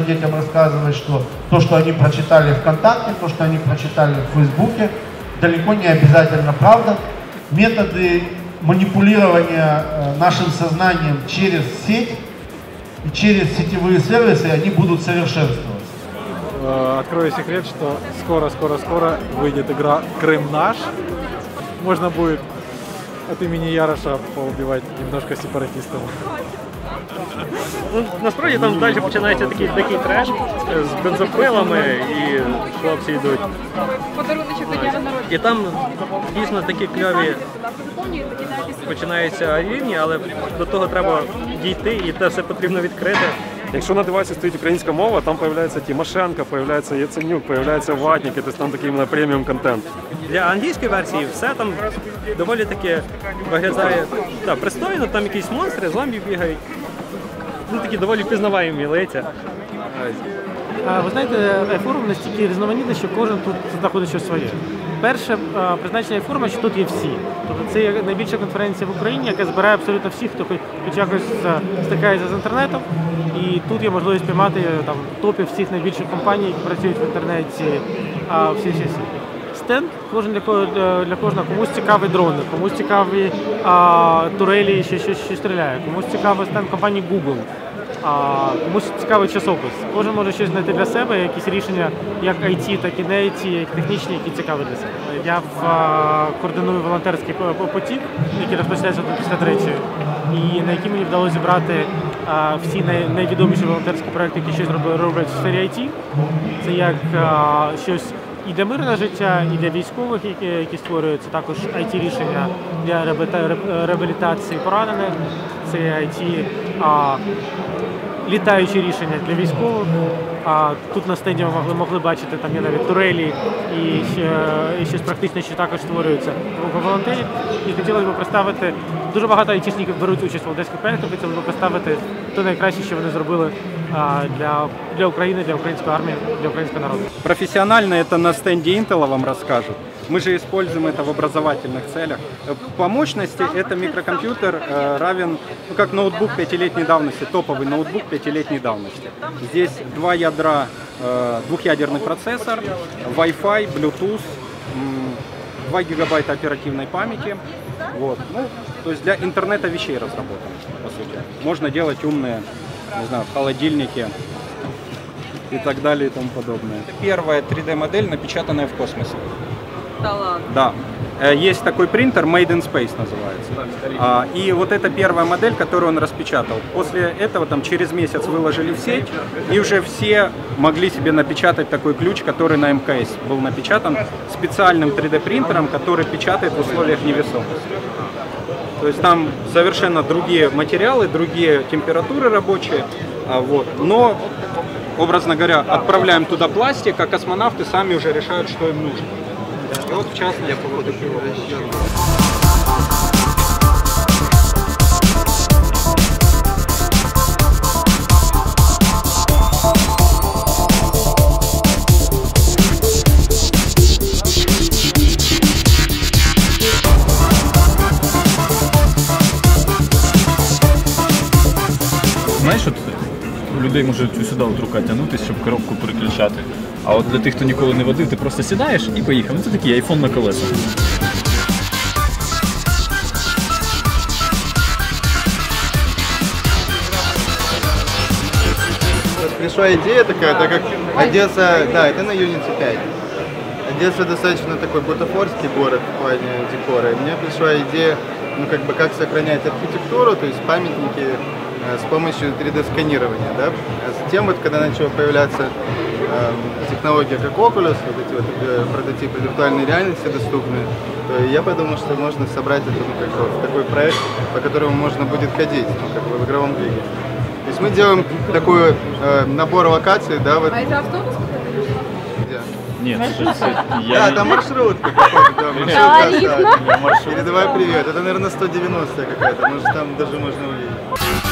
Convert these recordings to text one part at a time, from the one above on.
нужно детям рассказывать, что то, что они прочитали ВКонтакте, то, что они прочитали в Фейсбуке, далеко не обязательно правда. Методы манипулирования э, нашим сознанием через сеть и через сетевые сервисы, они будут совершенствоваться. Э, Открою секрет, что скоро-скоро-скоро выйдет игра «Крым наш». Можно будет от имени Яроша поубивать немножко сепаратистов. Ну, насправді там далі починається такий такий треш з бензопилами і хлопці йдуть. Подаруночок до дня народження. І там дійсно такі кльові починаються рівні, але до того треба дійти і те все потрібно відкрити. Якщо на девайсі стоїть українська мова, там появляється Тимошенко, появляється Яценюк, появляється Ватник, тобто там такий іменно преміум контент. Для англійської версії все там доволі таки виглядає та, пристойно, там якісь монстри, зомбі бігають. Ну такі доволі пізнаваємі лиця. Ви знаєте, форум настільки різноманітний, що кожен тут знаходить щось своє. Перше призначення форуму, що тут є всі. Тобто це найбільша конференція в Україні, яка збирає абсолютно всіх, хто хоч якось стикається з інтернетом. І тут є можливість піймати там топів всіх найбільших компаній, які працюють в інтернеті, а всі всі всі. Стенд кожен для для, кожного комусь цікаві дрони, комусь цікаві а, турелі, що, що, що стріляє, комусь цікавий стенд компанії Google. А, комусь цікавий часопис. Кожен може щось знайти для себе, якісь рішення, як IT, так і не IT, як технічні, які цікаві для себе. Я в, а, координую волонтерський по- по- потік, який тут після третьої, і на який мені вдалося зібрати всі най, найвідоміші волонтерські проекти, які щось роблять, в сфері IT. Це як щось і для мирного життя, і для військових, які, які створюються, також it рішення для реабіліта- реабілітації поранених, це IT а, літаючі рішення для військових. А тут на стенді ми могли, могли бачити там є навіть турелі і, ще, і щось практичне, що також створюється у волонтерів. І хотілося б представити дуже багато айтішників беруть участь в волонтерських проєктах. Хотілося б представити те найкраще, що вони зробили для, для України, для української армії, для українського народу. Профессионально это на стенде Intel вам расскажут. Мы же используем это в образовательных целях. Э, По мощности это микрокомпьютер э, равен, ну как ноутбук пятилетней давности, топовый ноутбук пятилетней давности. Здесь два ядра, э, двухъядерный процессор, Wi-Fi, Bluetooth, м, 2 гигабайта оперативной памяти. Вот. Ну, то есть для интернета вещей разработан, по сути. Можно делать умные, не знаю, холодильники, и так далее и тому подобное. Это первая 3D-модель, напечатанная в космосе. Да ладно. Да. Э, Есть такой принтер, Made in Space называется. А, И вот это первая модель, которую он распечатал. После этого там через месяц выложили в сеть, и уже все могли себе напечатать такой ключ, который на МКС был напечатан специальным 3D принтером, который печатает в условиях невесомости. То есть там совершенно другие материалы, другие температуры рабочие, а, вот. но образно говоря, отправляем туда пластик, а космонавты сами уже решают, что им нужно. И вот в частности, вот такие вот людей може сюди от рука тягнутися, щоб коробку переключати. А от для тих, хто ніколи не водив, ти просто сідаєш і поїхав. Ну це такий айфон на колесах. пришла идея такая, так как Одесса, да, это на Unity 5. Одесса достаточно такой бутафорский город в плане декора. И мне пришла идея, ну как бы как сохранять архитектуру, то есть памятники э, с помощью 3D-сканирования, да. А затем вот, когда начала появляться эм, технология как Oculus, вот эти вот э, прототипы виртуальной реальности доступны, то я подумал, что можно собрать это ну, как бы, в такой проект, по которому можно будет ходить, ну, как бы в игровом двигателе. То есть мы делаем такой э, набор локаций, да, вот. А это автобус? це, це Да, я. там маршрутка какая-то, да, маршрутка осталась. Передавай привет. Это, наверное, 190 какая-то, может, там даже можно увидеть.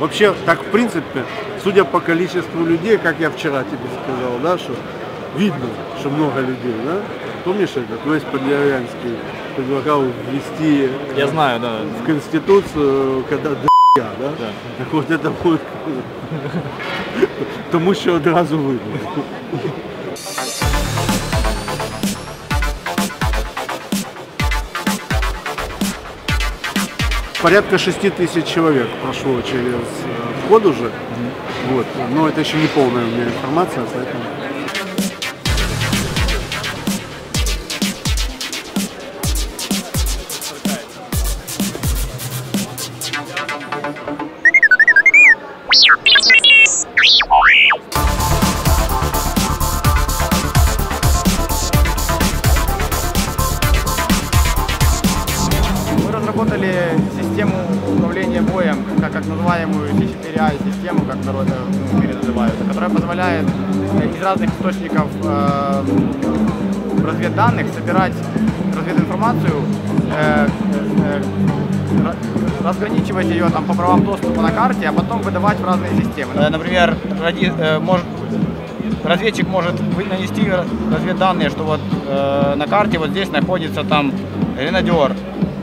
Вообще, так в принципе, судя по количеству людей, как я вчера тебе сказал, да, что видно, что много людей, да? Помнишь этот Лесь Подъярянский предлагал ввести Я знаю, да. в Конституцию, когда до да? Так вот это будет тому, що одразу видно. Порядка 6 тысяч человек прошло через э, вход уже. Вот. Но это еще не полная у меня информация, поэтому... боем, как, как называемую C4I-систему, как народ э, ну, в мире называют, которая позволяет э, из разных источников э, разведданных собирать развединформацию, э, э, ра- разграничивать ее там, по правам доступа на карте, а потом выдавать в разные системы. Э, Например, ради- э, может, разведчик может нанести ра- разведданные, что вот э, на карте вот здесь находится там гренадер,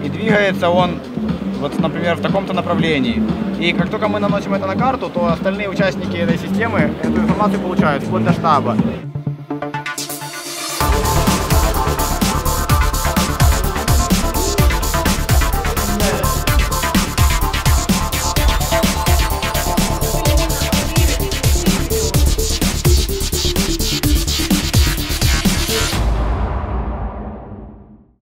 и двигается он, вот, например, в таком-то направлении. И как только мы наносим это на карту, то остальные участники этой системы эту информацию получают, вплоть до штаба.